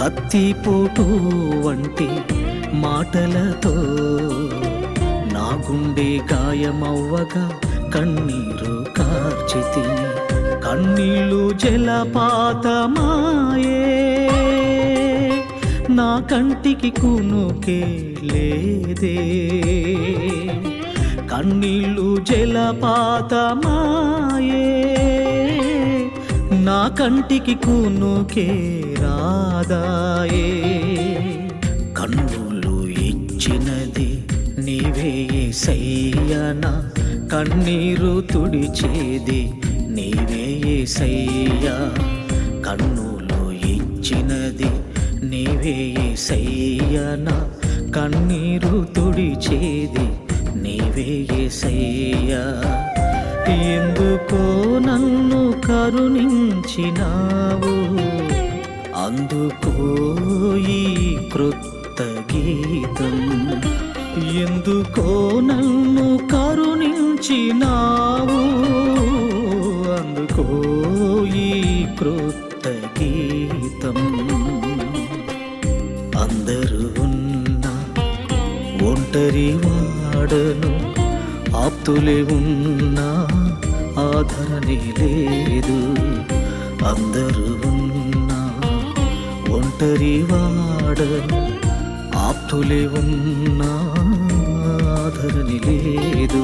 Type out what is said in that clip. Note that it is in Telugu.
కత్తిపోటు వంటి మాటలతో నా గుండె గాయమవ్వగా కన్నీరు కార్చితిని కన్నీళ్ళు జలపాతమాయే. నా కంటికి కునుకే లేదే. కన్నీళ్ళు జలపాతమాయే. కంటికి కూనుకే రాదాయే. కన్నులు ఇచ్చినది నీవే సయ్యన కన్నీరు తుడిచేది నీవే సయ్యా కన్నులు ఇచ్చినది నీవే సయ్యన కన్నీరు తుడిచేది నీవే సయ్యా ఎందుకో నన్ను కరుణించినావు. అందుకో ఈ క్రొత్త గీతం ఎందుకో నన్ను కరుణించినావు. అందుకో ఈ క్రొత్త గీతం అందరూ ఉన్న ఒంటరి వాడను ఆప్తులే ఉన్నా ఆదరణే లేదు అందరూ ఉన్నా. ఒంటరి వాడ ఆప్తులే ఉన్నా ఆదరణి లేదు.